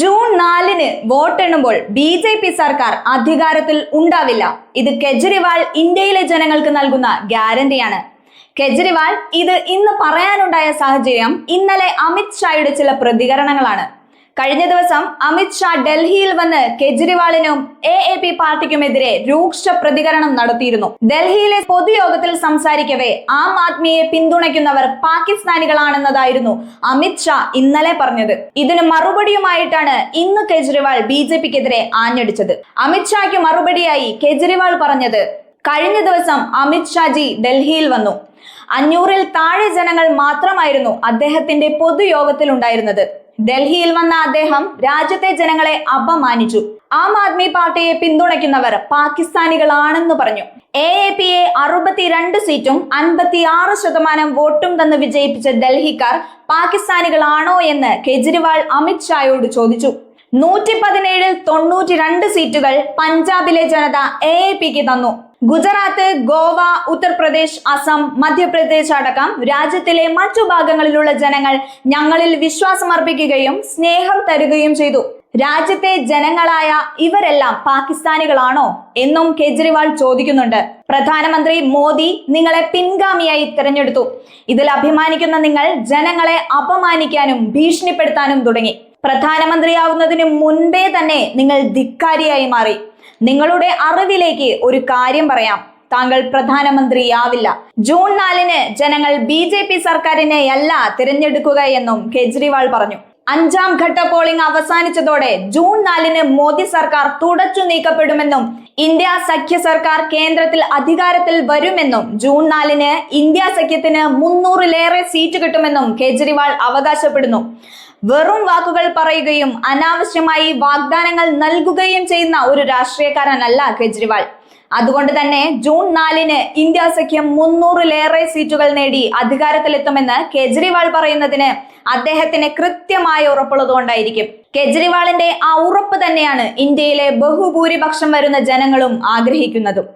June നാലിന് വോട്ടെണ്ണുമ്പോൾ B J P സർക്കാർ അധികാരത്തിൽ ഉണ്ടാവില്ല. ഇത് കെജ്രിവാൾ ഇന്ത്യയിലെ ജനങ്ങൾക്ക് നൽകുന്ന ഗ്യാരണ്ടിയാണ്. കെജ്രിവാൾ ഇത് ഇന്ന് പറയാനുണ്ടായ സാഹചര്യം ഇന്നലെ അമിത് ഷായുടെ ചില പ്രതികരണങ്ങളാണ്. കഴിഞ്ഞ ദിവസം അമിത് ഷാ ഡൽഹിയിൽ വന്ന് കെജ്രിവാളിനും എ എ പി പാർട്ടിക്കുമെതിരെ രൂക്ഷ പ്രതികരണം നടത്തിയിരുന്നു. ഡൽഹിയിലെ പൊതുയോഗത്തിൽ സംസാരിക്കവേ ആം ആദ്മിയെ പിന്തുണയ്ക്കുന്നവർ പാകിസ്ഥാനികളാണെന്നതായിരുന്നു അമിത് ഷാ ഇന്നലെ പറഞ്ഞത്. ഇതിന് മറുപടിയുമായിട്ടാണ് ഇന്ന് കെജ്രിവാൾ ബി ജെ പിക്കെതിരെ ആഞ്ഞടിച്ചത്. അമിത് ഷായ്ക്ക് മറുപടിയായി കെജ്രിവാൾ പറഞ്ഞത് കഴിഞ്ഞ ദിവസം അമിത് ഷാജി ഡൽഹിയിൽ വന്നു. അഞ്ഞൂറിൽ താഴെ ജനങ്ങൾ മാത്രമായിരുന്നു അദ്ദേഹത്തിന്റെ പൊതുയോഗത്തിൽ ഉണ്ടായിരുന്നത് ഡൽഹിയിൽ വന്ന അദ്ദേഹം രാജ്യത്തെ ജനങ്ങളെ അപമാനിച്ചു. ആം ആദ്മി പാർട്ടിയെ പിന്തുണയ്ക്കുന്നവർ പാകിസ്ഥാനികളാണെന്ന് പറഞ്ഞു. എ എ പി എ അറുപത്തിരണ്ട് സീറ്റും അൻപത്തിയാറ് ശതമാനം വോട്ടും തന്ന് വിജയിപ്പിച്ച ഡൽഹിക്കാർ പാകിസ്ഥാനികളാണോ എന്ന് കെജ്രിവാൾ അമിത്ഷായോട് ചോദിച്ചു. നൂറ്റി പതിനേഴിൽ തൊണ്ണൂറ്റി രണ്ട് സീറ്റുകൾ പഞ്ചാബിലെ ജനത എ എ പിക്ക് തന്നു. ഗുജറാത്ത് ഗോവ ഉത്തർപ്രദേശ് അസം മധ്യപ്രദേശ് അടക്കം രാജ്യത്തിലെ മറ്റു ഭാഗങ്ങളിലുള്ള ജനങ്ങൾ ഞങ്ങളിൽ വിശ്വാസമർപ്പിക്കുകയും സ്നേഹം തരുകയും ചെയ്തു. രാജ്യത്തെ ജനങ്ങളായ ഇവരെല്ലാം പാകിസ്ഥാനികളാണോ എന്നും കെജ്രിവാൾ ചോദിക്കുന്നുണ്ട്. പ്രധാനമന്ത്രി മോദി നിങ്ങളെ പിൻഗാമിയായി തിരഞ്ഞെടുത്തു. ഇതിൽ അഭിമാനിക്കുന്ന നിങ്ങൾ ജനങ്ങളെ അപമാനിക്കാനും ഭീഷണിപ്പെടുത്താനും തുടങ്ങി. പ്രധാനമന്ത്രിയാവുന്നതിന് മുൻപേ തന്നെ നിങ്ങൾ ധിക്കാരിയായി മാറി. നിങ്ങളുടെ അറിവിലേക്ക് ഒരു കാര്യം പറയാം. താങ്കൾ പ്രധാനമന്ത്രിയാവില്ല. ജൂൺ നാലിന് ജനങ്ങൾ ബി ജെ പി സർക്കാരിനെ അല്ല തിരഞ്ഞെടുക്കുക എന്നും കെജ്രിവാൾ പറഞ്ഞു. അഞ്ചാം ഘട്ട പോളിംഗ് അവസാനിച്ചതോടെ ജൂൺ നാലിന് മോദി സർക്കാർ തുടച്ചു നീക്കപ്പെടുമെന്നും ഇന്ത്യ സഖ്യ സർക്കാർ കേന്ദ്രത്തിൽ അധികാരത്തിൽ വരുമെന്നും ജൂൺ നാലിന് ഇന്ത്യ സഖ്യത്തിന് മുന്നൂറിലേറെ സീറ്റ് കിട്ടുമെന്നും കെജ്രിവാൾ അവകാശപ്പെടുന്നു. വെറും വാക്കുകൾ പറയുകയും അനാവശ്യമായി വാഗ്ദാനങ്ങൾ നൽകുകയും ചെയ്യുന്ന ഒരു രാഷ്ട്രീയക്കാരനല്ല കെജ്രിവാൾ. അതുകൊണ്ട് തന്നെ ജൂൺ നാലിന് ഇന്ത്യ സഖ്യം മുന്നൂറിലേറെ സീറ്റുകൾ നേടി അധികാരത്തിലെത്തുമെന്ന് കെജ്രിവാൾ പറയുന്നതിന് അദ്ദേഹത്തിന് കൃത്യമായ ഉറപ്പുള്ളതുകൊണ്ടായിരിക്കും. കെജ്രിവാളിന്റെ ആ ഉറപ്പ് തന്നെയാണ് ഇന്ത്യയിലെ ബഹുഭൂരിപക്ഷം വരുന്ന ജനങ്ങളും ആഗ്രഹിക്കുന്നതും.